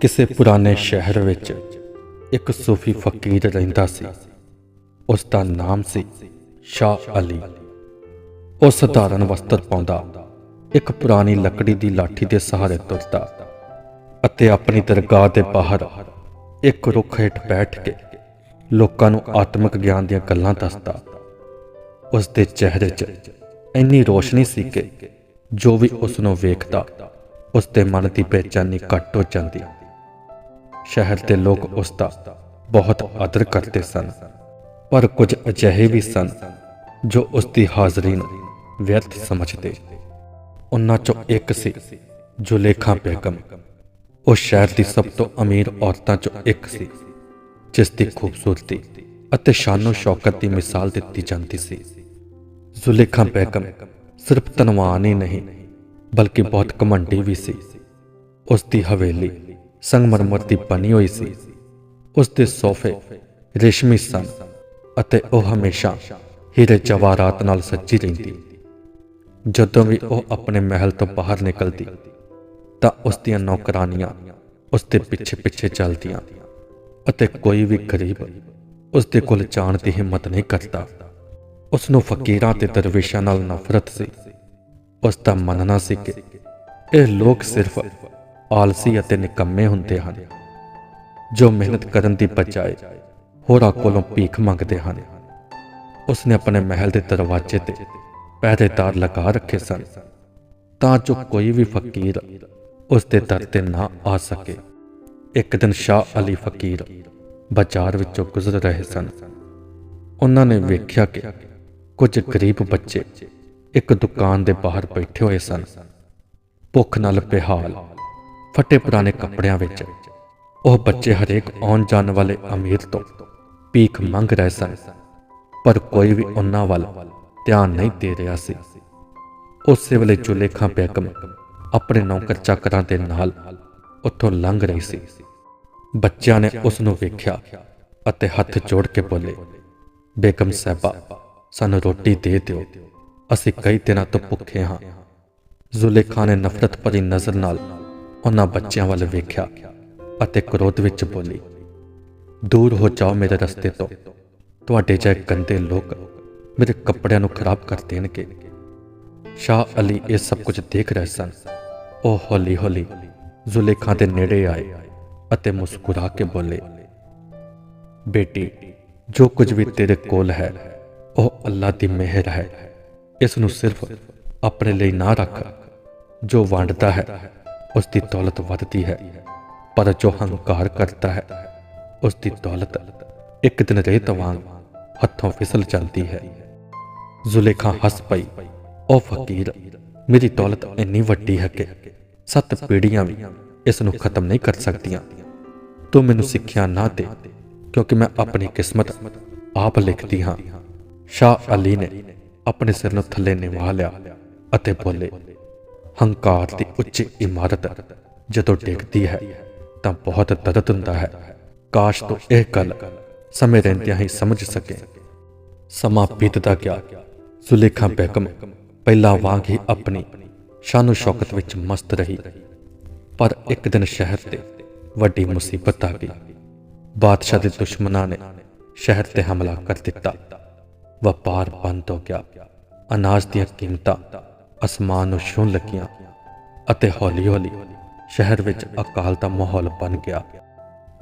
ਕਿਸੇ ਪੁਰਾਣੇ ਸ਼ਹਿਰ ਵਿੱਚ ਇੱਕ ਸੂਫੀ ਫਕੀਰ ਰਹਿੰਦਾ ਸੀ। ਉਸ ਦਾ ਨਾਮ ਸੀ ਸ਼ਾਹ ਅਲੀ। ਉਹ ਸਧਾਰਨ ਵਸਤਰ ਪਾਉਂਦਾ, ਇੱਕ ਪੁਰਾਣੀ ਲੱਕੜੀ ਦੀ ਲਾਠੀ ਦੇ ਸਹਾਰੇ ਤੁਰਦਾ ਅਤੇ ਆਪਣੀ ਦਰਗਾਹ ਦੇ ਬਾਹਰ ਇੱਕ ਰੁੱਖ ਹੇਠ ਬੈਠ ਕੇ ਲੋਕਾਂ ਨੂੰ ਆਤਮਿਕ ਗਿਆਨ ਦੀਆਂ ਗੱਲਾਂ ਦੱਸਦਾ। ਉਸ ਦੇ ਚਿਹਰੇ 'ਚ ਇੰਨੀ ਰੋਸ਼ਨੀ ਸੀ ਕਿ ਜੋ ਵੀ ਉਸ ਨੂੰ ਵੇਖਦਾ ਉਸ ਦੇ ਮਨ ਦੀ ਬੇਚੈਨੀ ਘੱਟ ਹੋ ਜਾਂਦੀ ਸ਼ਹਿਰ ਦੇ ਲੋਕ ਉਸ ਦਾ ਬਹੁਤ ਆਦਰ ਕਰਦੇ ਸਨ, ਪਰ ਕੁਝ ਅਜਿਹੇ ਵੀ ਸਨ ਜੋ ਉਸ ਦੀ ਹਾਜ਼ਰੀ ਨੂੰ ਵਿਅਰਥ ਸਮਝਦੇ। ਉਹਨਾਂ ਚੋਂ ਇੱਕ ਸੀ ਜੁਲੇਖਾ ਬੇਗਮ। ਉਹ ਸ਼ਹਿਰ ਦੀ ਸਭ ਤੋਂ ਅਮੀਰ ਔਰਤਾਂ ਚੋਂ ਇੱਕ ਸੀ, ਜਿਸ ਦੀ ਖੂਬਸੂਰਤੀ ਅਤੇ ਸ਼ਾਨੋ ਸ਼ੌਕਤ ਦੀ ਮਿਸਾਲ ਦਿੱਤੀ ਜਾਂਦੀ ਸੀ। ਜ਼ੁਲੇਖਾ ਬੇਗਮ ਸਿਰਫ ਧਨਵਾਨ ਹੀ ਨਹੀਂ ਬਲਕਿ ਬਹੁਤ ਕਮੰਡੀ ਵੀ ਸੀ। ਉਸ ਦੀ ਹਵੇਲੀ ਸੰਗਮਰਮਰ ਦੀ ਬਣੀ ਹੋਈ ਸੀ। ਉਸ ਦੇ ਸੋਫੇ ਰੇਸ਼ਮੀ ਸਨ ਅਤੇ ਉਹ ਹਮੇਸ਼ਾ ਹੀਰੇ ਜਵਾਹਰਾਤ ਨਾਲ ਸੱਜੀ ਰਹਿੰਦੀ। ਜਦੋਂ ਵੀ ਉਹ ਆਪਣੇ ਮਹਿਲ ਤੋਂ ਬਾਹਰ ਨਿਕਲਦੀ, ਤਾਂ ਉਸ ਦੀਆਂ ਨੌਕਰਾਨੀਆਂ ਉਸ ਦੇ ਪਿੱਛੇ ਪਿੱਛੇ ਚੱਲਦੀਆਂ ਅਤੇ ਕੋਈ ਵੀ ਗਰੀਬ ਉਸ ਦੇ ਕੋਲ ਜਾਣ ਦੀ ਹਿੰਮਤ ਨਹੀਂ ਕਰਦਾ। ਉਸ ਨੂੰ ਫਕੀਰਾਂ ਤੇ ਦਰਵੇਸ਼ਾਂ ਨਾਲ ਨਫ਼ਰਤ ਸੀ। ਉਸ ਦਾ ਮੰਨਣਾ ਸੀ ਕਿ ਇਹ ਲੋਕ ਸਿਰਫ ਆਲਸੀ ਅਤੇ ਨਿਕੰਮੇ ਹੁੰਦੇ ਹਨ, ਜੋ ਮਿਹਨਤ ਕਰਨ ਦੀ ਬਜਾਏ ਹੋਰਾਂ ਕੋਲੋਂ ਭੀਖ ਮੰਗਦੇ ਹਨ। ਉਸ ਨੇ ਆਪਣੇ ਮਹਿਲ ਦੇ ਦਰਵਾਜ਼ੇ ਤੇ ਪਹਿਰੇਦਾਰ ਲਗਾ ਰੱਖੇ ਸਨ, ਤਾਂ ਜੋ ਕੋਈ ਵੀ ਫਕੀਰ ਉਸ ਦੇ ਦਰ ਤੇ ਨਾ ਆ ਸਕੇ। ਇੱਕ ਦਿਨ ਸ਼ਾਹ ਅਲੀ ਫਕੀਰ ਬਾਜ਼ਾਰ ਵਿੱਚੋਂ ਗੁਜ਼ਰ ਰਹੇ ਸਨ। ਉਹਨਾਂ ਨੇ ਵੇਖਿਆ ਕਿ ਕੁਝ ਗਰੀਬ ਬੱਚੇ ਇੱਕ ਦੁਕਾਨ ਦੇ ਬਾਹਰ ਬੈਠੇ ਹੋਏ ਸਨ। ਭੁੱਖ ਨਾਲ ਬੇਹਾਲ, ਫਟੇ ਪੁਰਾਣੇ ਕੱਪੜਿਆਂ ਵਿੱਚ। ਉਹ ਬੱਚੇ ਹਰੇਕ ਆਉਣ ਜਾਣ ਵਾਲੇ ਅਮੀਰ ਤੋਂ ਭੀਖ ਮੰਗ ਰਹੇ ਸਨ, ਪਰ ਕੋਈ ਵੀ ਉਹਨਾਂ ਵੱਲ ਧਿਆਨ ਨਹੀਂ ਦੇ ਰਿਹਾ ਸੀ। ਉਸੇ ਵੇਲੇ ਜੁਲੇਖਾ ਬੇਗਮ ਆਪਣੇ ਨੌਕਰ ਚਾਕਰਾਂ ਦੇ ਨਾਲ ਉੱਥੋਂ ਲੰਘ ਰਹੀ ਸੀ। ਬੱਚਿਆਂ ਨੇ ਉਸ ਨੂੰ ਵੇਖਿਆ ਅਤੇ ਹੱਥ ਜੋੜ ਕੇ ਬੋਲੇ, ਬੇਗਮ ਸਾਹਿਬਾ, ਸਾਨੂੰ ਰੋਟੀ ਦੇ ਦਿਓ। ਅਸੀਂ ਕਈ ਦਿਨਾਂ ਤੋਂ ਭੁੱਖੇ ਹਾਂ। ਜ਼ੁਲੇਖਾ ਨੇ ਨਫ਼ਰਤ ਭਰੀ ਨਜ਼ਰ ਨਾਲ ਉਹਨਾਂ ਬੱਚਿਆਂ ਵੱਲ ਵੇਖਿਆ ਅਤੇ ਕ੍ਰੋਧ ਵਿੱਚ ਬੋਲੀ, ਦੂਰ ਹੋ ਜਾਓ ਮੇਰੇ ਰਸਤੇ ਤੋਂ। ਤੁਹਾਡੇ ਜਿਹੇ ਗੰਦੇ ਲੋਕ ਮੇਰੇ ਕੱਪੜਿਆਂ ਨੂੰ ਖਰਾਬ ਕਰ ਦੇਣਗੇ। ਸ਼ਾਹ ਅਲੀ ਇਹ ਸਭ ਕੁਝ ਦੇਖ ਰਹੇ ਸਨ। ਉਹ ਹੌਲੀ ਹੌਲੀ ਜ਼ੁਲੇਖਾ ਦੇ ਨੇੜੇ ਆਏ ਅਤੇ ਮੁਸਕਰਾ ਕੇ ਬੋਲੇ, ਬੇਟੀ, ਜੋ ਕੁਝ ਵੀ ਤੇਰੇ ਕੋਲ ਹੈ, ਉਹ ਅੱਲਾ ਦੀ ਮਿਹਰ ਹੈ। ਇਸ ਨੂੰ ਸਿਰਫ ਆਪਣੇ ਲਈ ਨਾ ਰੱਖ। ਜੋ ਵੰਡਦਾ ਹੈ ਉਸ ਦੀ ਦੌਲਤ ਵੱਧਦੀ ਹੈ, ਪਰ ਜੋ ਹੰਕਾਰ ਕਰਦਾ ਹੈ ਉਸ ਦੀ ਦੌਲਤ ਇੱਕ ਦਿਨ ਰੇਤ ਵਾਂਗ ਹੱਥੋਂ ਫਿਸਲ ਜਾਂਦੀ ਹੈ। ਜ਼ੁਲੇਖਾ ਹੱਸ ਪਈ ਉਹ ਫਕੀਰ, ਮੇਰੀ ਦੌਲਤ ਇੰਨੀ ਵੱਡੀ ਹੈ ਕਿ ਸੱਤ ਪੀੜ੍ਹੀਆਂ ਵੀ ਇਸ ਨੂੰ ਖਤਮ ਨਹੀਂ ਕਰ ਸਕਦੀਆਂ। ਤੂੰ ਮੈਨੂੰ ਸਿੱਖਿਆ ਨਾ ਦੇ, ਕਿਉਂਕਿ ਮੈਂ ਆਪਣੀ ਕਿਸਮਤ ਆਪ ਲਿਖਦੀ ਹਾਂ। ਸ਼ਾਹ ਅਲੀ ਨੇ ਆਪਣੇ ਸਿਰ ਨੂੰ ਥੱਲੇ ਨਿਵਾ ਲਿਆ ਅਤੇ ਬੋਲੇ, ਹੰਕਾਰ ਦੀ ਉੱਚੀ ਇਮਾਰਤ ਜਦੋਂ ਡਿੱਗਦੀ ਹੈ, ਤਾਂ ਬਹੁਤ ਦਰਦ ਹੁੰਦਾ ਹੈ। ਕਾਸ਼ ਤੋਂ ਇਹ ਗੱਲ ਸਮੇਂ ਰਹਿੰਦਿਆਂ ਹੀ ਸਮਝ ਸਕੇ। ਸਮਾਂ ਬੀਤਦਾ ਗਿਆ। ਜ਼ੁਲੇਖਾ ਬੇਗਮ ਪਹਿਲਾਂ ਵਾਂਗ ਹੀ ਆਪਣੀ ਸ਼ਾਨੋ ਸ਼ੌਕਤ ਵਿੱਚ ਮਸਤ ਰਹੀ। ਪਰ ਇੱਕ ਦਿਨ ਸ਼ਹਿਰ ਤੇ ਵੱਡੀ ਮੁਸੀਬਤ ਆ ਗਈ। ਬਾਦਸ਼ਾਹ ਦੇ ਦੁਸ਼ਮਣਾਂ ਨੇ ਸ਼ਹਿਰ ਤੇ ਹਮਲਾ ਕਰ ਦਿੱਤਾ। ਵਪਾਰ ਬੰਦ ਹੋ ਗਿਆ। ਅਨਾਜ ਦੀਆਂ ਕੀਮਤਾਂ ਅਸਮਾਨ ਨੂੰ ਛੂਹਣ ਲੱਗੀਆਂ ਅਤੇ ਹੌਲੀ-ਹੌਲੀ ਸ਼ਹਿਰ ਵਿੱਚ ਅਕਾਲ ਦਾ ਮਾਹੌਲ ਬਣ ਗਿਆ।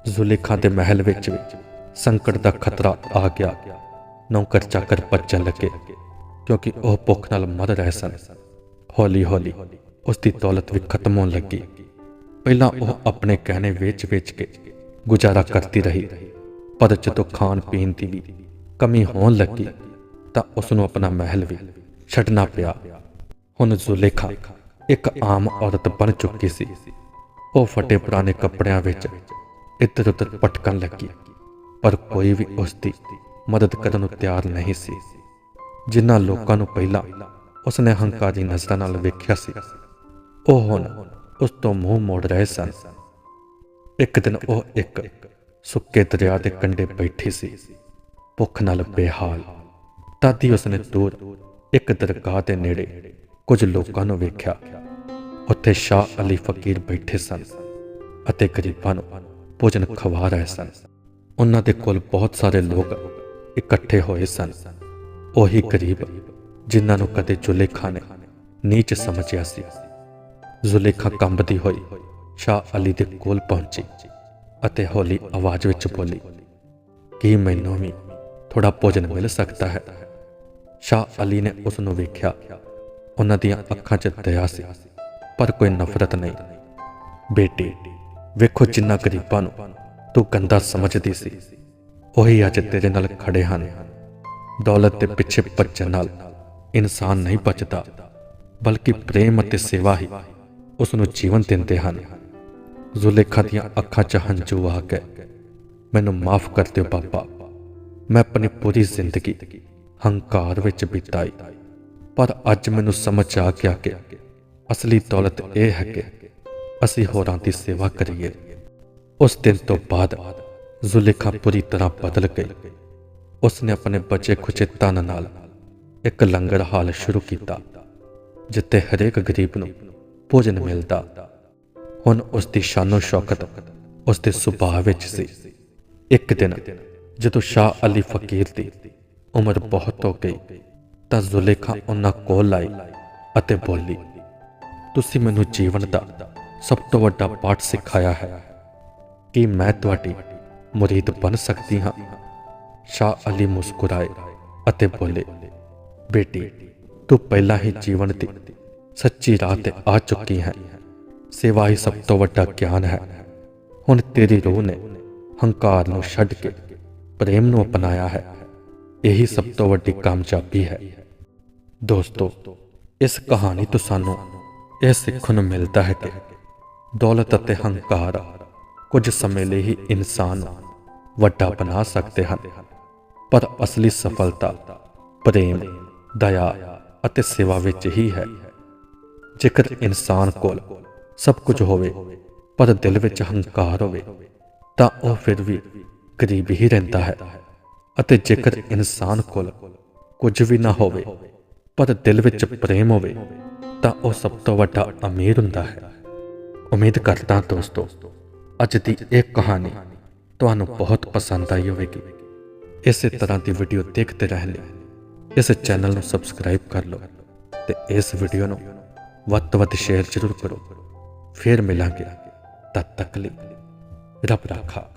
ਜ਼ੁਲੇਖਾ ਦੇ ਮਹਿਲ ਵਿੱਚ ਸੰਕਟ ਦਾ ਖਤਰਾ ਆ ਗਿਆ। ਨੌਕਰ ਚਾਕਰ ਭੱਜਣ ਲੱਗੇ ਕਿਉਂਕਿ ਉਹ ਭੁੱਖ ਨਾਲ ਮਰ ਰਹੇ ਸਨ। ਹੌਲੀ-ਹੌਲੀ ਉਸ ਦੀ ਦੌਲਤ ਵੀ ਖਤਮ ਹੋਣ ਲੱਗੀ। ਪਹਿਲਾਂ ਉਹ ਆਪਣੇ ਗਹਿਣੇ ਵੇਚ-ਵੇਚ ਕੇ ਗੁਜ਼ਾਰਾ ਕਰਦੀ ਰਹੀ, ਪਰ ਜਦੋਂ ਖਾਣ ਪੀਣ ਦੀ ਵੀ ਕਮੀ ਹੋਣ ਲੱਗੀ ਤਾਂ ਉਸ ਨੂੰ ਆਪਣਾ ਮਹਿਲ ਵੀ ਛੱਡਣਾ ਪਿਆ। ਹੁਣ ਜ਼ੁਲੇਖਾ ਇੱਕ ਆਮ ਔਰਤ ਬਣ ਚੁੱਕੀ ਸੀ। ਉਹ ਫਟੇ ਪੁਰਾਣੇ ਕੱਪੜਿਆਂ ਵਿੱਚ ਇੱਧਰ ਉੱਧਰ ਭਟਕਣ ਲੱਗੀ, ਪਰ ਕੋਈ ਵੀ ਉਸ ਦੀ ਮਦਦ ਕਰਨ ਨੂੰ ਤਿਆਰ ਨਹੀਂ ਸੀ। ਜਿਨ੍ਹਾਂ ਲੋਕਾਂ ਨੂੰ ਪਹਿਲਾਂ ਉਸ ਨੇ ਹੰਕਾਰੀ ਨਜ਼ਰਾਂ ਨਾਲ ਵੇਖਿਆ ਸੀ, ਉਹ ਹੁਣ ਉਸ ਤੋਂ ਮੂੰਹ ਮੋੜ ਰਹੇ ਸਨ। ਇੱਕ ਦਿਨ ਉਹ ਇੱਕ ਸੁੱਕੇ ਦਰਿਆ ਦੇ ਕੰਢੇ ਬੈਠੀ ਸੀ। ਭੁੱਖ ਨਾਲ ਬੇਹਾਲ। ਤਦ ਹੀ ਉਸਨੇ ਦੂਰ ਇੱਕ ਦਰਗਾਹ ਦੇ ਨੇੜੇ ਕੁਝ ਲੋਕਾਂ ਨੂੰ ਵੇਖਿਆ। ਉੱਥੇ ਸ਼ਾਹ ਅਲੀ ਫਕੀਰ ਬੈਠੇ ਸਨ ਅਤੇ ਗਰੀਬਾਂ ਨੂੰ ਭੋਜਨ ਖਵਾ ਰਹੇ ਸਨ। ਉਹਨਾਂ ਦੇ ਕੋਲ ਬਹੁਤ ਸਾਰੇ ਲੋਕ ਇਕੱਠੇ ਹੋਏ ਸਨ। ਉਹੀ ਗਰੀਬ ਜਿਨ੍ਹਾਂ ਨੂੰ ਕਦੇ ਜ਼ੁਲੇਖਾ ਨੇ ਨੀਚ ਸਮਝਿਆ ਸੀ। ਜ਼ੁਲੇਖਾ ਕੰਬਦੀ ਹੋਈ ਸ਼ਾਹ ਅਲੀ ਦੇ ਕੋਲ ਪਹੁੰਚੀ ਅਤੇ ਹੌਲੀ ਆਵਾਜ਼ ਵਿੱਚ ਬੋਲੀ, ਕੀ ਮੈਨੂੰ ਵੀ ਥੋੜਾ ਭੋਜਨ ਮਿਲ ਸਕਦਾ ਹੈ? ਸ਼ਾਹ ਅਲੀ ਨੇ ਉਸ ਨੂੰ ਵੇਖਿਆ। ਉਹਨਾਂ ਦੀਆਂ ਅੱਖਾਂ 'ਚ ਦਇਆ ਸੀ, ਪਰ ਕੋਈ ਨਫ਼ਰਤ ਨਹੀਂ। ਬੇਟੇ, ਵੇਖੋ ਜਿੰਨਾ ਗਰੀਬਾਂ ਨੂੰ ਤੂੰ ਗੰਦਾ ਸਮਝਦੀ ਸੀ। ਉਹੀ ਅੱਜ ਤੇਰੇ ਨਾਲ ਖੜੇ ਹਨ। ਦੌਲਤ ਦੇ ਪਿੱਛੇ ਭੱਜਣ ਨਾਲ ਇਨਸਾਨ ਨਹੀਂ ਬਚਦਾ, ਬਲਕਿ ਪ੍ਰੇਮ ਅਤੇ ਸੇਵਾ ਹੀ ਉਸ ਨੂੰ ਜੀਵਨ ਦਿੰਦੇ ਹਨ। ਜ਼ੁਲੇਖਾ ਦੀਆਂ ਅੱਖਾਂ 'ਚ ਹੰਝੂ ਆ ਗਏ। ਮੈਨੂੰ ਮਾਫ ਕਰ ਦਿਓ, ਬਾਬਾ। ਮੈਂ ਆਪਣੀ ਪੂਰੀ ਜ਼ਿੰਦਗੀ ਹੰਕਾਰ ਵਿੱਚ ਬਿਤਾਈ। ਪਰ ਅੱਜ ਮੈਨੂੰ ਸਮਝ ਆ ਗਿਆ ਕਿ ਅਸਲੀ ਦੌਲਤ ਇਹ ਹੈ ਕਿ ਅਸੀਂ ਹੋਰਾਂ ਦੀ ਸੇਵਾ ਕਰੀਏ। ਉਸ ਦਿਨ ਤੋਂ ਬਾਅਦ ਜ਼ੁਲੇਖਾ ਪੂਰੀ ਤਰ੍ਹਾਂ ਬਦਲ ਗਈ। ਉਸ ਨੇ ਆਪਣੇ ਬਚੇ ਖੁਚੇ ਤਨ ਨਾਲ ਇੱਕ ਲੰਗਰ ਹਾਲ ਸ਼ੁਰੂ ਕੀਤਾ, ਜਿੱਥੇ ਹਰੇਕ ਗਰੀਬ ਨੂੰ ਭੋਜਨ ਮਿਲਦਾ। ਹੁਣ ਉਸ ਦੀ ਸ਼ਾਨੋ ਸ਼ੌਕਤ ਉਸ ਦੇ ਸੁਭਾਅ ਵਿੱਚ ਸੀ। ਇੱਕ ਦਿਨ ਜਦੋਂ ਸ਼ਾਹ ਅਲੀ ਫਕੀਰ ਦੀ ਉਮਰ ਬਹੁਤ ਹੋ ਗਈ। ਤਾਂ ਜ਼ੁਲੇਖਾ ਉਹਨਾਂ ਕੋਲ ਆਈ ਅਤੇ ਬੋਲੀ, ਤੁਸੀਂ ਮੈਨੂੰ ਜੀਵਨ ਦਾ ਸਭ ਤੋਂ ਵੱਡਾ ਪਾਠ ਸਿਖਾਇਆ ਹੈ ਕਿ ਮੈਂ ਤੁਹਾਡੀ ਮੁਰੀਦ ਬਣ ਸਕਦੀ ਹਾਂ। ਸ਼ਾਹ ਅਲੀ ਮੁਸਕਰਾਏ ਅਤੇ ਬੋਲੇ, ਬੇਟੀ, ਤੂੰ ਪਹਿਲਾਂ ਹੀ ਜੀਵਨ ਦੀ ਸੱਚੀ ਰਾਹ ਤੇ ਆ ਚੁੱਕੀ ਹੈ। ਸੇਵਾ ਹੀ ਸਭ ਤੋਂ ਵੱਡਾ ਗਿਆਨ ਹੈ। ਹੁਣ ਤੇਰੀ ਰੂਹ ਨੇ ਹੰਕਾਰ ਨੂੰ ਛੱਡ ਕੇ ਪ੍ਰੇਮ ਨੂੰ ਅਪਣਾਇਆ ਹੈ। ਇਹੀ ਸਭ ਤੋਂ ਵੱਡੀ ਕਾਮਯਾਬੀ ਹੈ। ਦੋਸਤੋ, ਇਸ ਕਹਾਣੀ ਤੋਂ ਸਾਨੂੰ ਇਹ ਸਿੱਖਣ ਨੂੰ ਮਿਲਦਾ ਹੈ ਕਿ ਦੌਲਤ ਅਤੇ ਹੰਕਾਰ ਕੁਝ ਸਮੇਂ ਲਈ ਹੀ ਇਨਸਾਨ ਵੱਡਾ ਬਣਾ ਸਕਦੇ ਹਨ। ਪਰ ਅਸਲੀ ਸਫਲਤਾ ਪ੍ਰੇਮ, ਦਇਆ ਅਤੇ ਸੇਵਾ ਵਿੱਚ ਹੀ ਹੈ। ਜੇਕਰ ਇਨਸਾਨ ਕੋਲ ਸਭ ਕੁਝ ਹੋਵੇ, ਪਰ ਦਿਲ ਵਿੱਚ ਹੰਕਾਰ ਹੋਵੇ, ਤਾਂ ਉਹ ਫਿਰ ਵੀ ਗਰੀਬ ਹੀ ਰਹਿੰਦਾ ਹੈ। ਅਤੇ ਜੇਕਰ ਇਨਸਾਨ ਕੋਲ ਕੁਝ ਵੀ ਨਾ ਹੋਵੇ, ਪਰ ਦਿਲ ਵਿੱਚ ਪ੍ਰੇਮ ਹੋਵੇ, ਤਾਂ ਉਹ ਸਭ ਤੋਂ ਵੱਡਾ ਅਮੀਰ ਹੁੰਦਾ ਹੈ। ਉਮੀਦ ਕਰਦਾ ਦੋਸਤੋ, ਅੱਜ ਦੀ ਇਹ ਕਹਾਣੀ ਤੁਹਾਨੂੰ ਬਹੁਤ ਪਸੰਦ ਆਈ ਹੋਵੇਗੀ। ਇਸੇ ਤਰ੍ਹਾਂ ਦੀ ਵੀਡੀਓ ਦੇਖਦੇ ਰਹਿਣ ਲਈ ਇਸ ਚੈਨਲ ਨੂੰ ਸਬਸਕ੍ਰਾਈਬ ਕਰ ਲਓ ਤੇ ਇਸ ਵੀਡੀਓ ਨੂੰ ਵੱਧ ਤੋਂ ਵੱਧ ਸ਼ੇਅਰ ਜ਼ਰੂਰ ਕਰੋ। ਫਿਰ ਮਿਲਾਂਗੇ। ਤਦ ਤੱਕ ਲਈ ਰੱਬ ਰਾਖਾ।